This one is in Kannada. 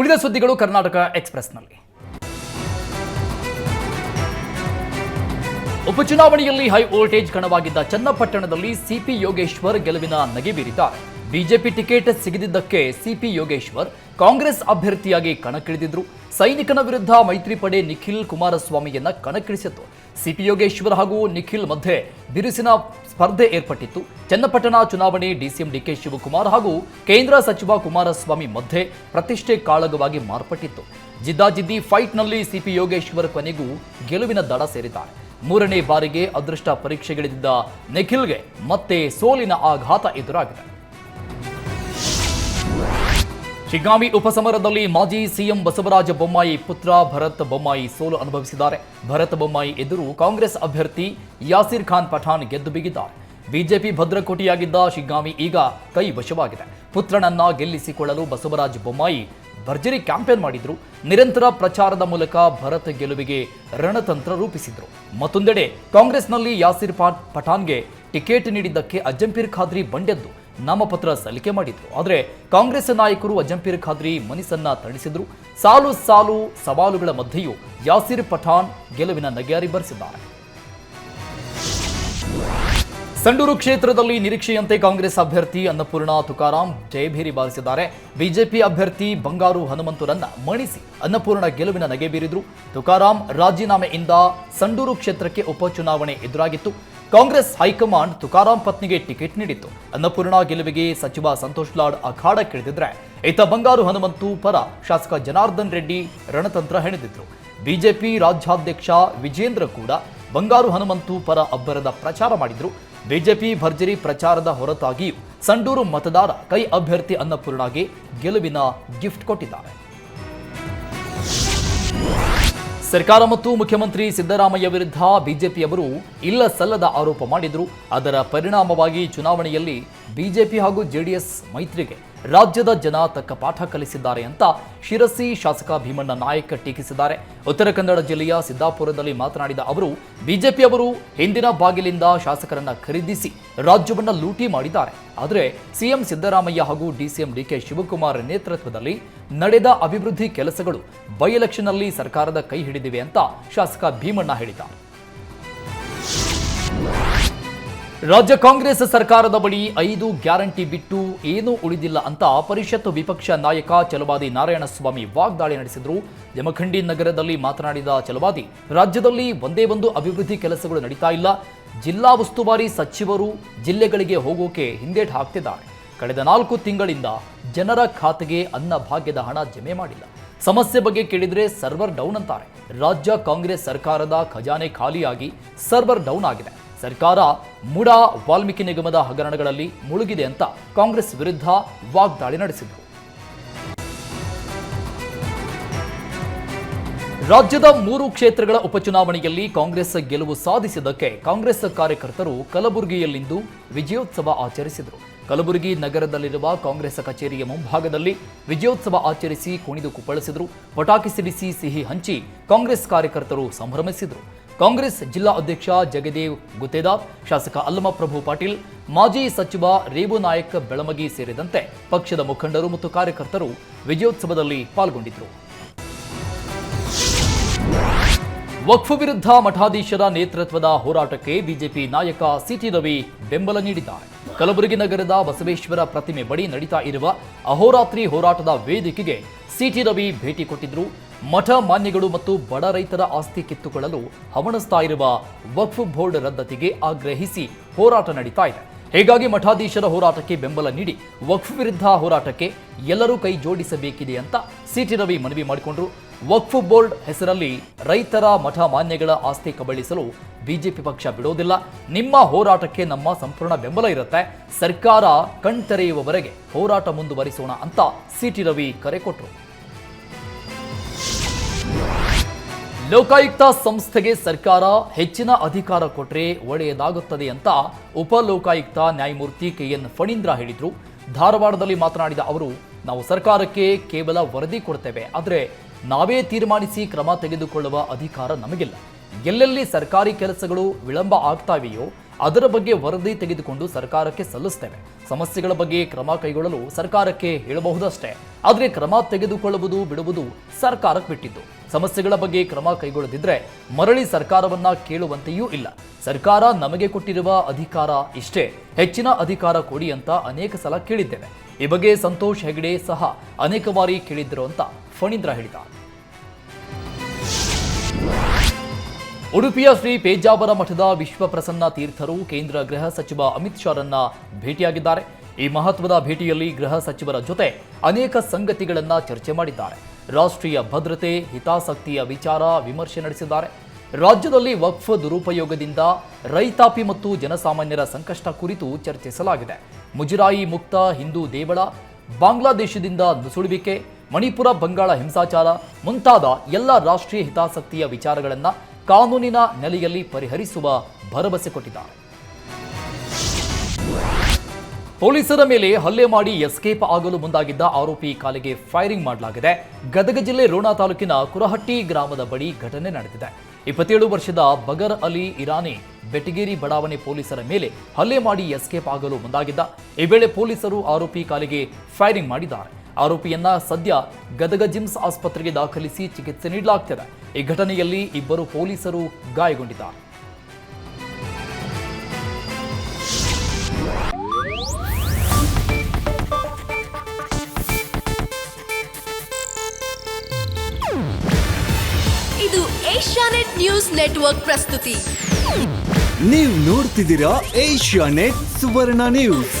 ಉಳಿದ ಸುದ್ದಿಗಳು ಕರ್ನಾಟಕ ಎಕ್ಸ್ಪ್ರೆಸ್ನಲ್ಲಿ. ಉಪಚುನಾವಣೆಯಲ್ಲಿ ಹೈ ವೋಲ್ಟೇಜ್ ಕಣವಾಗಿದ್ದ ಚನ್ನಪಟ್ಟಣದಲ್ಲಿ ಸಿಪಿ ಯೋಗೇಶ್ವರ್ ಗೆಲುವಿನ ನಗೆ ಬೀರಿದ್ದಾರೆ. ಬಿಜೆಪಿ ಟಿಕೆಟ್ ಸಿಗದಿದ್ದಕ್ಕೆ ಸಿಪಿ ಯೋಗೇಶ್ವರ್ ಕಾಂಗ್ರೆಸ್ ಅಭ್ಯರ್ಥಿಯಾಗಿ ಕಣಕ್ಕಿಳಿದಿದ್ರು. ಸೈನಿಕನ ವಿರುದ್ಧ ಮೈತ್ರಿ ಪಡೆ ನಿಖಿಲ್ ಕುಮಾರಸ್ವಾಮಿಯನ್ನ ಕಣಕ್ಕಿಳಿಸಿತ್ತು. ಸಿಪಿ ಯೋಗೇಶ್ವರ್ ಹಾಗೂ ನಿಖಿಲ್ ಮಧ್ಯೆ ಬಿರುಸಿನ ಸ್ಪರ್ಧೆ ಏರ್ಪಟ್ಟಿತ್ತು. ಚನ್ನಪಟ್ಟಣ ಚುನಾವಣೆ ಡಿಸಿಎಂ ಡಿಕೆ ಶಿವಕುಮಾರ್ ಹಾಗೂ ಕೇಂದ್ರ ಸಚಿವ ಕುಮಾರಸ್ವಾಮಿ ಮಧ್ಯೆ ಪ್ರತಿಷ್ಠೆ ಕಾಳಗವಾಗಿ ಮಾರ್ಪಟ್ಟಿತ್ತು. ಜಿದ್ದಾಜಿದ್ದಿ ಫೈಟ್ನಲ್ಲಿ ಸಿಪಿ ಯೋಗೇಶ್ವರ್ ಕೊನೆಗೂ ಗೆಲುವಿನ ದಡ ಸೇರಿದ್ದಾರೆ. ಮೂರನೇ ಬಾರಿಗೆ ಅದೃಷ್ಟ ಪರೀಕ್ಷೆಗಿಳಿದಿದ್ದ ನಿಖಿಲ್ಗೆ ಮತ್ತೆ ಸೋಲಿನ ಆಘಾತ ಎದುರಾಗಿದೆ. ಶಿಗ್ಗಾಂವಿ ಉಪಸಮರದಲ್ಲಿ ಮಾಜಿ ಸಿಎಂ ಬಸವರಾಜ ಬೊಮ್ಮಾಯಿ ಪುತ್ರ ಭರತ್ ಬೊಮ್ಮಾಯಿ ಸೋಲು ಅನುಭವಿಸಿದ್ದಾರೆ. ಭರತ್ ಬೊಮ್ಮಾಯಿ ಎದುರು ಕಾಂಗ್ರೆಸ್ ಅಭ್ಯರ್ಥಿ ಯಾಸಿರ್ ಖಾನ್ ಪಠಾಣ್ ಗೆದ್ದು ಬಿಗಿದ್ದಾರೆ. ಬಿಜೆಪಿ ಭದ್ರಕೋಟಿಯಾಗಿದ್ದ ಶಿಗ್ಗಾಂವಿ ಈಗ ಕೈ ವಶವಾಗಿದೆ. ಪುತ್ರನನ್ನ ಗೆಲ್ಲಿಸಿಕೊಳ್ಳಲು ಬಸವರಾಜ ಬೊಮ್ಮಾಯಿ ಭರ್ಜರಿ ಕ್ಯಾಂಪೇನ್ ಮಾಡಿದ್ರು. ನಿರಂತರ ಪ್ರಚಾರದ ಮೂಲಕ ಭರತ್ ಗೆಲುವಿಗೆ ರಣತಂತ್ರ ರೂಪಿಸಿದ್ರು. ಮತ್ತೊಂದೆಡೆ ಕಾಂಗ್ರೆಸ್ನಲ್ಲಿ ಯಾಸಿರ್ ಪಾ- ಪಠಾಣ್ಗೆ ಟಿಕೆಟ್ ನೀಡಿದ್ದಕ್ಕೆ ಅಜ್ಜಂಪೀರ್ ಖಾದ್ರಿ ಬಂಡೆದ್ದು. ನಾಮಪತ್ರ ಸಲ್ಲಿಕೆ ಮಾಡಿದ್ರು. ಆದರೆ ಕಾಂಗ್ರೆಸ್ ನಾಯಕರು ಅಜಂಪೀರ್ ಖಾದ್ರಿ ಮನಸ್ಸನ್ನ ತಣಿಸಿದ್ರು ಸಾಲು ಸಾಲು ಸವಾಲುಗಳ ಮಧ್ಯೆಯೂ ಯಾಸಿರ್ ಪಠಾಣ್ ಗೆಲುವಿನ ನಗೆಯಾರಿ ಬರೆಸಿದ್ದಾರೆ. ಸಂಡೂರು ಕ್ಷೇತ್ರದಲ್ಲಿ ನಿರೀಕ್ಷೆಯಂತೆ ಕಾಂಗ್ರೆಸ್ ಅಭ್ಯರ್ಥಿ ಅನ್ನಪೂರ್ಣ ತುಕಾರಾಂ ಜಯಭೇರಿ ಬಾರಿಸಿದ್ದಾರೆ. ಬಿಜೆಪಿ ಅಭ್ಯರ್ಥಿ ಬಂಗಾರು ಹನುಮಂತರನ್ನ ಮಣಿಸಿ ಅನ್ನಪೂರ್ಣ ಗೆಲುವಿನ ನಗೆ ಬೀರಿದ್ರು. ತುಕಾರಾಂ ರಾಜೀನಾಮೆಯಿಂದ ಸಂಡೂರು ಕ್ಷೇತ್ರಕ್ಕೆ ಉಪಚುನಾವಣೆ ಎದುರಾಗಿತ್ತು. ಕಾಂಗ್ರೆಸ್ ಹೈಕಮಾಂಡ್ ತುಕಾರಾಂ ಪತ್ನಿಗೆ ಟಿಕೆಟ್ ನೀಡಿತ್ತು. ಅನ್ನಪೂರ್ಣ ಗೆಲುವಿಗೆ ಸಚಿವ ಸಂತೋಷ್ ಲಾಡ್ ಅಖಾಡ ಅಖಾಡಕ್ಕಿಳಿದಿದ್ರೆ ಇತ್ತ ಬಂಗಾರು ಹನುಮಂತು ಪರ ಶಾಸಕ ಜನಾರ್ದನ್ ರೆಡ್ಡಿ ರಣತಂತ್ರ ಹೆಣೆದಿದ್ರು. ಬಿಜೆಪಿ ರಾಜ್ಯಾಧ್ಯಕ್ಷ ವಿಜೇಂದ್ರ ಕೂಡ ಬಂಗಾರು ಹನುಮಂತು ಪರ ಅಬ್ಬರದ ಪ್ರಚಾರ ಮಾಡಿದ್ರು. ಬಿಜೆಪಿ ಭರ್ಜರಿ ಪ್ರಚಾರದ ಹೊರತಾಗಿಯೂ, ಸಂಡೂರು ಮತದಾರ ಕೈ ಅಭ್ಯರ್ಥಿ ಅನ್ನಪೂರ್ಣಗೆ ಗೆಲುವಿನ ಗಿಫ್ಟ್ ಕೊಟ್ಟಿದ್ದಾರೆ. ಸರ್ಕಾರ ಮತ್ತು ಮುಖ್ಯಮಂತ್ರಿ ಸಿದ್ದರಾಮಯ್ಯ ವಿರುದ್ಧ ಬಿಜೆಪಿಯವರು ಇಲ್ಲ ಸಲ್ಲದ ಆರೋಪ ಮಾಡಿದರು. ಅದರ ಪರಿಣಾಮವಾಗಿ ಚುನಾವಣೆಯಲ್ಲಿ ಬಿಜೆಪಿ ಹಾಗೂ ಜೆಡಿಎಸ್ ಮೈತ್ರಿಗೆ ರಾಜ್ಯದ ಜನ ತಕ್ಕ ಪಾಠ ಕಲಿಸಿದ್ದಾರೆ ಅಂತ ಶಿರಸಿ ಶಾಸಕ ಭೀಮಣ್ಣ ನಾಯಕ್ ಟೀಕಿಸಿದ್ದಾರೆ. ಉತ್ತರ ಕನ್ನಡ ಜಿಲ್ಲೆಯ ಸಿದ್ದಾಪುರದಲ್ಲಿ ಮಾತನಾಡಿದ ಅವರು, ಬಿಜೆಪಿಯವರು ಹಿಂದಿನ ಬಾಗಿಲಿಂದ ಶಾಸಕರನ್ನ ಖರೀದಿಸಿ ರಾಜ್ಯವನ್ನ ಲೂಟಿ ಮಾಡಿದ್ದಾರೆ. ಆದರೆ ಸಿಎಂ ಸಿದ್ದರಾಮಯ್ಯ ಹಾಗೂ ಡಿಸಿಎಂ ಡಿಕೆ ಶಿವಕುಮಾರ್ ನೇತೃತ್ವದಲ್ಲಿ ನಡೆದ ಅಭಿವೃದ್ಧಿ ಕೆಲಸಗಳು ಬೈ ಎಲೆಕ್ಷನ್ನಲ್ಲಿ ಸರ್ಕಾರದ ಕೈ ಹಿಡಿದಿವೆ ಅಂತ ಶಾಸಕ ಭೀಮಣ್ಣ ಹೇಳಿದ್ದಾರೆ. ರಾಜ್ಯ ಕಾಂಗ್ರೆಸ್ ಸರ್ಕಾರದ ಬಳಿ ಐದು ಗ್ಯಾರಂಟಿ ಬಿಟ್ಟು ಏನೂ ಉಳಿದಿಲ್ಲ ಅಂತ ಪರಿಷತ್ ವಿಪಕ್ಷ ನಾಯಕ ಚಲವಾದಿ ನಾರಾಯಣಸ್ವಾಮಿ ವಾಗ್ದಾಳಿ ನಡೆಸಿದರು. ಜಮಖಂಡಿ ನಗರದಲ್ಲಿ ಮಾತನಾಡಿದ ಚಲವಾದಿ, ರಾಜ್ಯದಲ್ಲಿ ಒಂದೇ ಒಂದು ಅಭಿವೃದ್ಧಿ ಕೆಲಸಗಳು ನಡೀತಾ ಇಲ್ಲ. ಜಿಲ್ಲಾ ಉಸ್ತುವಾರಿ ಸಚಿವರು ಜಿಲ್ಲೆಗಳಿಗೆ ಹೋಗೋಕೆ ಹಿಂದೇಟ್ ಹಾಕ್ತಿದ್ದಾರೆ. ಕಳೆದ ನಾಲ್ಕು ತಿಂಗಳಿಂದ ಜನರ ಖಾತೆಗೆ ಅನ್ನ ಭಾಗ್ಯದ ಹಣ ಜಮೆ ಮಾಡಿಲ್ಲ. ಸಮಸ್ಯೆ ಬಗ್ಗೆ ಕೇಳಿದ್ರೆ ಸರ್ವರ್ ಡೌನ್ ಅಂತಾರೆ. ರಾಜ್ಯ ಕಾಂಗ್ರೆಸ್ ಸರ್ಕಾರದ ಖಜಾನೆ ಖಾಲಿಯಾಗಿ ಸರ್ವರ್ ಡೌನ್ ಆಗಿದೆ. ಸರ್ಕಾರ ಮುಡಾ ವಾಲ್ಮೀಕಿ ನಿಗಮದ ಹಗರಣಗಳಲ್ಲಿ ಮುಳುಗಿದೆ ಅಂತ ಕಾಂಗ್ರೆಸ್ ವಿರುದ್ಧ ವಾಗ್ದಾಳಿ ನಡೆಸಿದರು. ರಾಜ್ಯದ ಮೂರು ಕ್ಷೇತ್ರಗಳ ಉಪಚುನಾವಣೆಯಲ್ಲಿ ಕಾಂಗ್ರೆಸ್ ಗೆಲುವು ಸಾಧಿಸಿದ್ದಕ್ಕೆ ಕಾಂಗ್ರೆಸ್ ಕಾರ್ಯಕರ್ತರು ಕಲಬುರಗಿಯಲ್ಲಿಂದು ವಿಜಯೋತ್ಸವ ಆಚರಿಸಿದರು. ಕಲಬುರಗಿ ನಗರದಲ್ಲಿರುವ ಕಾಂಗ್ರೆಸ್ ಕಚೇರಿಯ ಮುಂಭಾಗದಲ್ಲಿ ವಿಜಯೋತ್ಸವ ಆಚರಿಸಿ ಕುಣಿದು ಕುಪ್ಪಳಿಸಿದರು. ಪಟಾಕಿ ಸಿಡಿಸಿ ಸಿಹಿ ಹಂಚಿ ಕಾಂಗ್ರೆಸ್ ಕಾರ್ಯಕರ್ತರು ಸಂಭ್ರಮಿಸಿದರು. ಕಾಂಗ್ರೆಸ್ ಜಿಲ್ಲಾ ಅಧ್ಯಕ್ಷ ಜಗದೇವ್ ಗುತ್ತೇದಾರ್, ಶಾಸಕ ಅಲ್ಲಮಪ್ರಭು ಪಾಟೀಲ್, ಮಾಜಿ ಸಚಿವ ರೇವು ನಾಯಕ್ ಬೆಳಮಗಿ ಸೇರಿದಂತೆ ಪಕ್ಷದ ಮುಖಂಡರು ಮತ್ತು ಕಾರ್ಯಕರ್ತರು ವಿಜಯೋತ್ಸವದಲ್ಲಿ ಪಾಲ್ಗೊಂಡಿದ್ದರು. ವಕ್ಫ್ ವಿರುದ್ಧ ಮಠಾಧೀಶರ ನೇತೃತ್ವದ ಹೋರಾಟಕ್ಕೆ ಬಿಜೆಪಿ ನಾಯಕ ಸಿಟಿ ರವಿ ಬೆಂಬಲ ನೀಡಿದ್ದಾರೆ. ಕಲಬುರಗಿ ನಗರದ ಬಸವೇಶ್ವರ ಪ್ರತಿಮೆ ಬಳಿ ನಡೀತಾ ಇರುವ ಅಹೋರಾತ್ರಿ ಹೋರಾಟದ ವೇದಿಕೆಗೆ ಸಿಟಿ ರವಿ ಭೇಟಿ ಕೊಟ್ಟಿದ್ರು. ಮಠ ಮಾನ್ಯಗಳು ಮತ್ತು ಬಡ ರೈತರ ಆಸ್ತಿ ಕಿತ್ತುಕೊಳ್ಳಲು ಹವಣಿಸ್ತಾ ಇರುವ ವಕ್ಫ್ ಬೋರ್ಡ್ ರದ್ದತಿಗೆ ಆಗ್ರಹಿಸಿ ಹೋರಾಟ ನಡೀತಾ ಇದೆ. ಹೀಗಾಗಿ ಮಠಾಧೀಶರ ಹೋರಾಟಕ್ಕೆ ಬೆಂಬಲ ನೀಡಿ ವಕ್ಫ್ ವಿರುದ್ಧ ಹೋರಾಟಕ್ಕೆ ಎಲ್ಲರೂ ಕೈ ಜೋಡಿಸಬೇಕಿದೆ ಅಂತ ಸಿಟಿ ರವಿ ಮನವಿ ಮಾಡಿಕೊಂಡ್ರು. ವಕ್ಫ್ ಬೋರ್ಡ್ ಹೆಸರಲ್ಲಿ ರೈತರ ಮಠ ಮಾನ್ಯಗಳ ಆಸ್ತಿ ಕಬಳಿಸಲು ಬಿಜೆಪಿ ಪಕ್ಷ ಬಿಡೋದಿಲ್ಲ. ನಿಮ್ಮ ಹೋರಾಟಕ್ಕೆ ನಮ್ಮ ಸಂಪೂರ್ಣ ಬೆಂಬಲ ಇರುತ್ತೆ. ಸರ್ಕಾರ ಕಣ್ತೆರೆಯುವವರೆಗೆ ಹೋರಾಟ ಮುಂದುವರಿಸೋಣ ಅಂತ ಸಿಟಿ ರವಿ ಕರೆ ಕೊಟ್ಟರು ಲೋಕಾಯುಕ್ತ ಸಂಸ್ಥೆಗೆ ಸರ್ಕಾರ ಹೆಚ್ಚಿನ ಅಧಿಕಾರ ಕೊಟ್ಟರೆ ಒಳ್ಳೆಯದಾಗುತ್ತದೆ ಅಂತ ಉಪ ಲೋಕಾಯುಕ್ತ ನ್ಯಾಯಮೂರ್ತಿ ಕೆಎನ್ ಫಣೀಂದ್ರ ಹೇಳಿದ್ರು. ಧಾರವಾಡದಲ್ಲಿ ಮಾತನಾಡಿದ ಅವರು, ನಾವು ಸರ್ಕಾರಕ್ಕೆ ಕೇವಲ ವರದಿ ಕೊಡ್ತೇವೆ, ಆದರೆ ನಾವೇ ತೀರ್ಮಾನಿಸಿ ಕ್ರಮ ತೆಗೆದುಕೊಳ್ಳುವ ಅಧಿಕಾರ ನಮಗಿಲ್ಲ. ಎಲ್ಲೆಲ್ಲಿ ಸರ್ಕಾರಿ ಕೆಲಸಗಳು ವಿಳಂಬ ಆಗ್ತಾವೆಯೋ ಅದರ ಬಗ್ಗೆ ವರದಿ ತೆಗೆದುಕೊಂಡು ಸರ್ಕಾರಕ್ಕೆ ಸಲ್ಲಿಸ್ತೇವೆ. ಸಮಸ್ಯೆಗಳ ಬಗ್ಗೆ ಕ್ರಮ ಕೈಗೊಳ್ಳಲು ಸರ್ಕಾರಕ್ಕೆ ಹೇಳಬಹುದಷ್ಟೇ. ಆದರೆ ಕ್ರಮ ತೆಗೆದುಕೊಳ್ಳುವುದು, ಬಿಡುವುದು ಸರ್ಕಾರಕ್ಕೆ ಬಿಟ್ಟಿದ್ದು. ಸಮಸ್ಯೆಗಳ ಬಗ್ಗೆ ಕ್ರಮ ಕೈಗೊಳ್ಳದಿದ್ರೆ ಮರಳಿ ಸರ್ಕಾರವನ್ನ ಕೇಳುವಂತೆಯೂ ಇಲ್ಲ. ಸರ್ಕಾರ ನಮಗೆ ಕೊಟ್ಟಿರುವ ಅಧಿಕಾರ ಇಷ್ಟೇ. ಹೆಚ್ಚಿನ ಅಧಿಕಾರ ಕೊಡಿ ಅಂತ ಅನೇಕ ಸಲ ಕೇಳಿದ್ದೇವೆ. ಈ ಬಗ್ಗೆ ಸಂತೋಷ್ ಹೆಗಡೆ ಸಹ ಅನೇಕ ಬಾರಿ ಕೇಳಿದ್ದರು ಅಂತ ಫಣೀಂದ್ರ ಹೇಳಿದ್ದಾರೆ ಉಡುಪಿಯ ಶ್ರೀ ಪೇಜಾವರ ಮಠದ ವಿಶ್ವಪ್ರಸನ್ನ ತೀರ್ಥರು ಕೇಂದ್ರ ಗೃಹ ಸಚಿವ ಅಮಿತ್ ಶಾರನ್ನ ಭೇಟಿಯಾಗಿದ್ದಾರೆ. ಈ ಮಹತ್ವದ ಭೇಟಿಯಲ್ಲಿ ಗೃಹ ಸಚಿವರ ಜೊತೆ ಅನೇಕ ಸಂಗತಿಗಳನ್ನ ಚರ್ಚೆ ಮಾಡಿದ್ದಾರೆ. ರಾಷ್ಟ್ರೀಯ ಭದ್ರತೆ, ಹಿತಾಸಕ್ತಿಯ ವಿಚಾರ ವಿಮರ್ಶೆ ನಡೆಸಿದ್ದಾರೆ. ರಾಜ್ಯದಲ್ಲಿ ವಕ್ಫ್ ದುರುಪಯೋಗದಿಂದ ರೈತಾಪಿ ಮತ್ತು ಜನಸಾಮಾನ್ಯರ ಸಂಕಷ್ಟ ಕುರಿತು ಚರ್ಚಿಸಲಾಗಿದೆ. ಮುಜರಾಯಿ ಮುಕ್ತ ಹಿಂದೂ ದೇವಳ, ಬಾಂಗ್ಲಾದೇಶದಿಂದ ನುಸುಳುವಿಕೆ, ಮಣಿಪುರ ಬಂಗಾಳ ಹಿಂಸಾಚಾರ ಮುಂತಾದ ಎಲ್ಲ ರಾಷ್ಟ್ರೀಯ ಹಿತಾಸಕ್ತಿಯ ವಿಚಾರಗಳನ್ನು ಕಾನೂನಿನ ನೆಲೆಯಲ್ಲಿ ಪರಿಹರಿಸುವ ಭರವಸೆ ಕೊಟ್ಟಿದ್ದಾರೆ. ಪೊಲೀಸರ ಮೇಲೆ ಹಲ್ಲೆ ಮಾಡಿ ಎಸ್ಕೇಪ್ ಆಗಲು ಮುಂದಾಗಿದ್ದ ಆರೋಪಿ ಕಾಲಿಗೆ ಫೈರಿಂಗ್ ಮಾಡಲಾಗಿದೆ. ಗದಗ ಜಿಲ್ಲೆ ರೋಣ ತಾಲೂಕಿನ ಕುರಹಟ್ಟಿ ಗ್ರಾಮದ ಬಳಿ ಘಟನೆ ನಡೆದಿದೆ. ಇಪ್ಪತ್ತೇಳು ವರ್ಷದ ಬಗರ್ ಅಲಿ ಇರಾನಿ ಬೆಟಗೇರಿ ಬಡಾವಣೆ ಪೊಲೀಸರ ಮೇಲೆ ಹಲ್ಲೆ ಮಾಡಿ ಎಸ್ಕೇಪ್ ಆಗಲು ಮುಂದಾಗಿದ್ದ. ಈ ವೇಳೆ ಪೊಲೀಸರು ಆರೋಪಿ ಕಾಲಿಗೆ ಫೈರಿಂಗ್ ಮಾಡಿದ್ದಾರೆ. ಆರೋಪಿಯನ್ನ ಸದ್ಯ ಗದಗ ಜಿಮ್ಸ್ ಆಸ್ಪತ್ರೆಗೆ ದಾಖಲಿಸಿ ಚಿಕಿತ್ಸೆ ನೀಡಲಾಗ್ತಿದೆ. ಈ ಘಟನೆಯಲ್ಲಿ ಇಬ್ಬರು ಪೊಲೀಸರು ಗಾಯಗೊಂಡಿದ್ದಾರೆ. ಇದು ಏಷ್ಯಾನೆಟ್ ನ್ಯೂಸ್ ನೆಟ್ವರ್ಕ್ ಪ್ರಸ್ತುತಿ. ನೀವು ನೋಡ್ತಿದ್ದೀರಾ ಏಷ್ಯಾ ನೆಟ್ ಸುವರ್ಣ ನ್ಯೂಸ್.